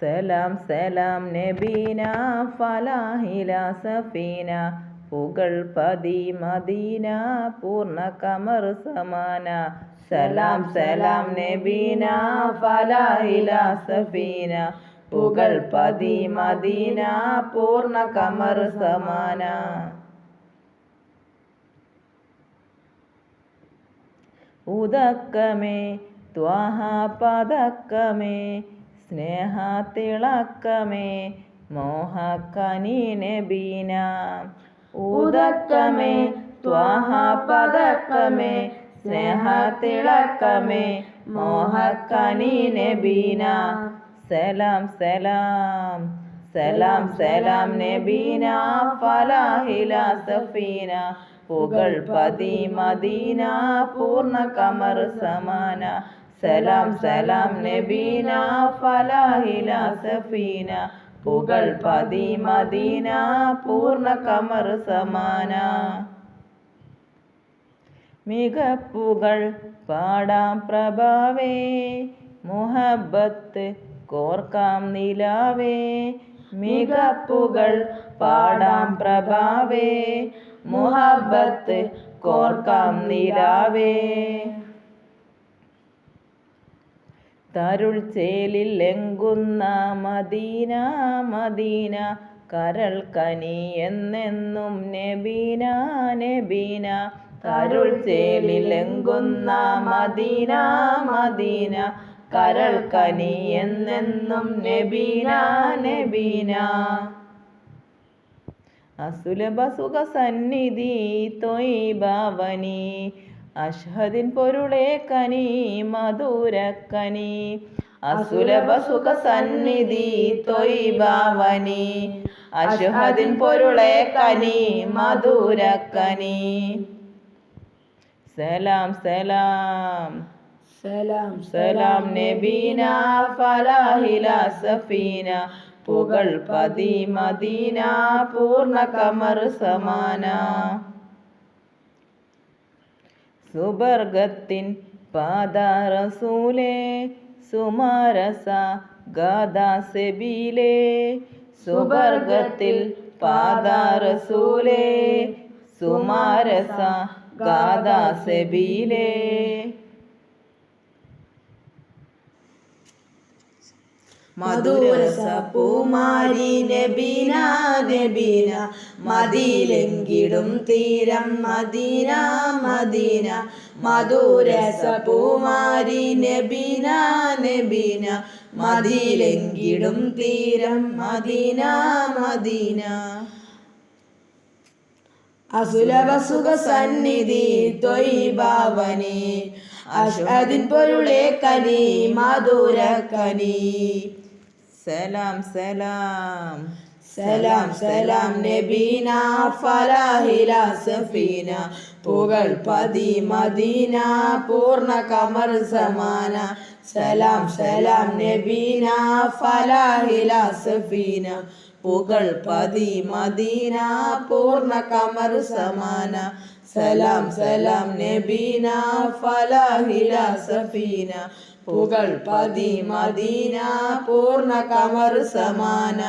സലാം സലാം നബീന ഫലാഹില സഫീന. പുകൾ പതി മദീന പൂർണ കമർ സമാന. സലാം സലാം നബീന ഫലാഹില സഫീന. പുകൾ പതി മദീന പൂർണ കമർ സമാന. ഉദക്കമേ ത്വാഹ പതക്കമേ സ്നേഹത്തിളക്കമേ മോഹക്കനീനെ ബീന ഉദക്കമേ ത്വാഹ പതക്കമേ സ്നേഹത്തിളക്കമേ മോഹക്കനീനെ ബീന സലാം സലാം. സലാം സലാം നബീന ഫലാഹില സഫീന. പുകൾ പതി മദീന പൂർണ കമർ സമാന. സലാം സലാം നബീന ഫലാഹില സഫീന പുകൾ പതി മദീന പൂർണ കമർ സമാന. മികപ്പുകൾ പാടാം പ്രഭാവേ മുഹബത്ത് കോർക്കാം നിലാവേ. മികപ്പുകൾ പാടാം പ്രഭാവേ മുഹബത്ത് കോർക്കാം നിലാവേ. തരുൾ ചേലിൽ എങ്കുന്ന മദീന മദീന. കരൾ കനി എന്നെന്നും നബീന നബീന. തരുൾ ചേലിൽ എങ്കുന്ന മദീന മദീന. കരൾ കനി എന്നെന്നും നബീന നബീന. അസുലഭ സുഖ സന്നിധി തൊയ്ബാവനി. അഷ്ഹദിൻ പൊരുളേ കനി മധുരക്കനി. അസുലഭ സുഖ സന്നിധി തൊയ്ബാവനി അഷ്ഹദിൻ പൊരുളേ കനി മധുരക്കനി. സലാം. സലാം സലാം സലാം. നബീന ഫലാഹില സഫീന. പുകൾ പതി മദീന പൂർണ കമർ സമാന. സുബർഗത്തിൻ പാദാറസൂലേ സുമാരസ ഗാദാസെബീലേ സുബർഗത്തിൽ പാദാറസൂലേ സുമാരസ ഗാദാസെബീലേ. മധുരസ പൂമാരി നബീന നബീന മതിയിലെങ്കിടും തീരം മദീന മദീന. മധുരസ പൂമാരി നബീന നബീന മതിയിലെങ്കിടും തീരം മദീന മദീന. അസുലഭ സുഖ സന്നിധി തൊയ്ബാവനി അഷദിൻ പൊരുളെ കനി മധുര കനി സലാം സലാം. സലാം സലാം നബീന ഫലാഹില സഫീന. പുകൾ പതി മദീന പൂർണ കമർ സമാന. സലാം സലാം നബീന ഫലാഹില സഫീന. പുകൾ പതി മദീന പൂർണ കമർ സമാന. സലാം സലാം നബീന ഫലാഹില സഫീന. പുകൾ പതി മദീന പൂർണ കമർ സമാന.